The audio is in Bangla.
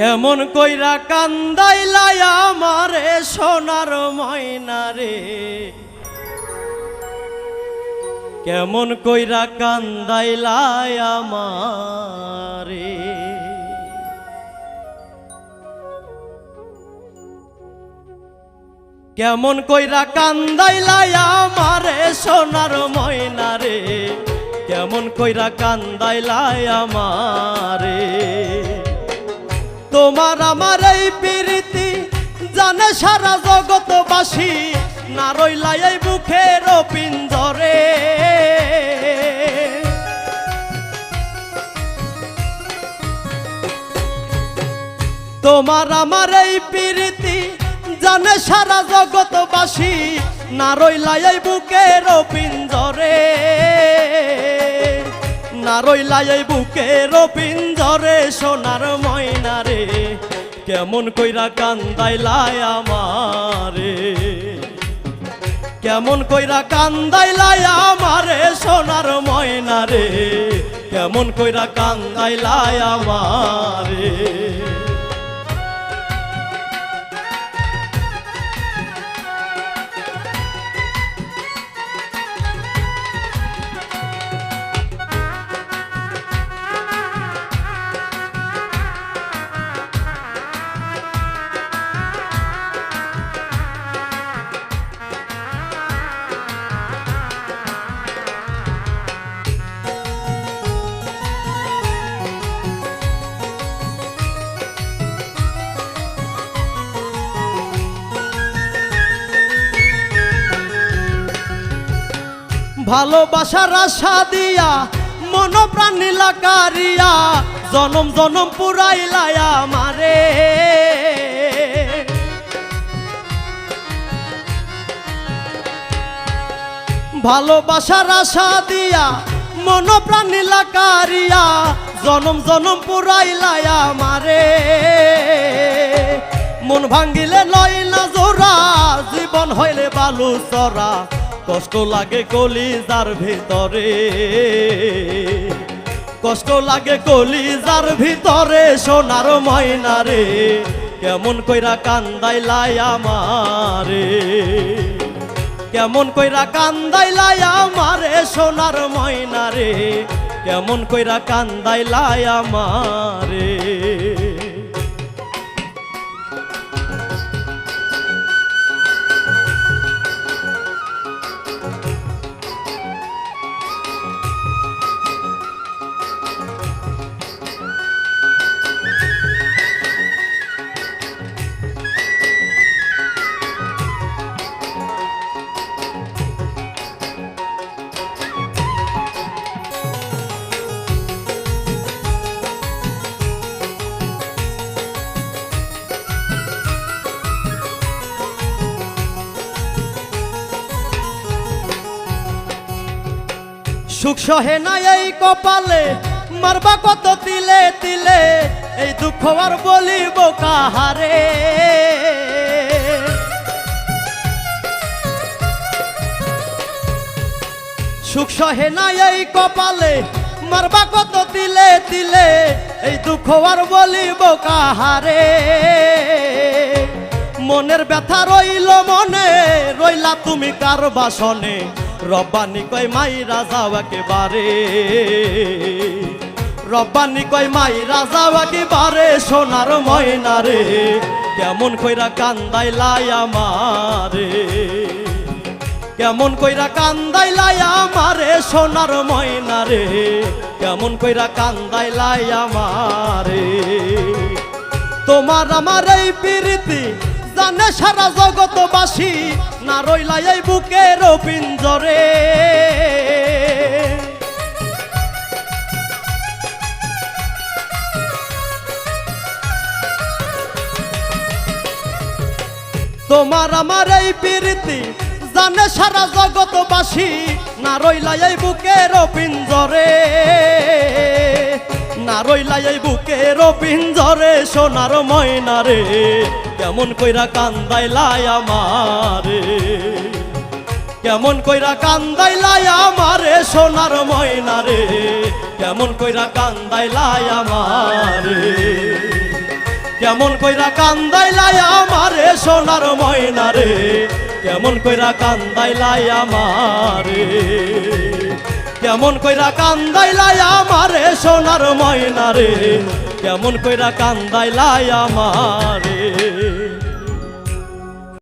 কেমন কইরা কান্দাই কান্দাইলাই আমারে সোনার ময়না রে? কেমন কইরা কান্দাই কান্দাইলাই আমারে? কেমন কইরা কান্দাই কান্দাইলাই আমারে সোনার ময়না রে? কেমন কইরা কান্দাই কান্দাইলাই আমারে? তোমার আমার এই প্রীতি জানে সারা জগতবাসী না রইলাই এই বুকের পিঞ্জরে। তোমার আমার এই প্রীতি জানে সারা জগতবাসী না রইলাই এই বুকের পিঞ্জরে। না রইলাই এই বুকের পিঞ্জরে সোনার ময়না। কেমন কইরা কান্দাই কান্দাইলাই আমারে? কেমন কইরা কান্দাই কান্দাইলাই আমারে, সোনার ময়না রে? কেমন কইরা কান্দাই কান্দাইলাই আমারে? ভালোবাসার আশা দিয়া মন প্রাণ নীলাকারিয়া জনম জনম পুরাইলায়া মারে ভালোবাসার আশা দিয়া মন প্রাণ নীলাকারিয়া জনম জনম পুরাইলায়া মারে মন ভাঙ্গিলে লয় না জোড়া, জীবন হইলে বালু চরা কষ্ট লাগে কলিজার ভিতরে। কষ্ট লাগে কলিজার ভিতরে সোনার ময়না রে। কেমন কইরা কান্দাইলাই আমারে। কেমন কইরা কান্দাইলাই আমারে সোনার ময়না রে। কেমন কইরা কান্দাইলাই আমারে। সুখ সহে না এই কপালে, মারবা কত তিলে তিলে, এই দুঃখ আর বলিব কাহারে? সুখ সহে না এই কপালে, মারবা কত তিলে তিলে, এই দুঃখ আর বলিব কাহারে? মনের ব্যথা রইল মনে তুমি কার বাসনে? রব্বানি কয় মাই রাজা একেবারে। রব্বানি কয় মাই রাজা একেবারে, সোনার ময়না রে কেমন কইরা কান্দাই লাই আমারে? কেমন কইরা কান্দাই লাই আমারে, সোনার ময়না রে কেমন কইরা কান্দাই লাই আমারে? তোমার আমার এই প্রীতি জানে সারা জগতবাসী, না রইলা এই বুকের পিঞ্জরে। তোমার আমার এই প্রীতি জানে সারা জগতবাসী, না রইলা এই বুকের পিঞ্জরে। না রইলা এই বুকের পিঞ্জরে সোনার ময়না রে। কেমন কইরা কান্দাইলাই আমারে। কেমন কইরা কান্দাইলাই আমারে সোনার ময়না রে। কেমন কইরা কান্দাইলাই আমারে। কেমন কইরা কান্দাইলাই আমারে সোনার ময়না রে। কেমন কইরা কান্দাইলাই আমারে। কেমন কইরা কান্দাই কান্দাইলাই আমারে সোনার ময়না রে? কেমন কইরা কান্দাইলাই আমারে?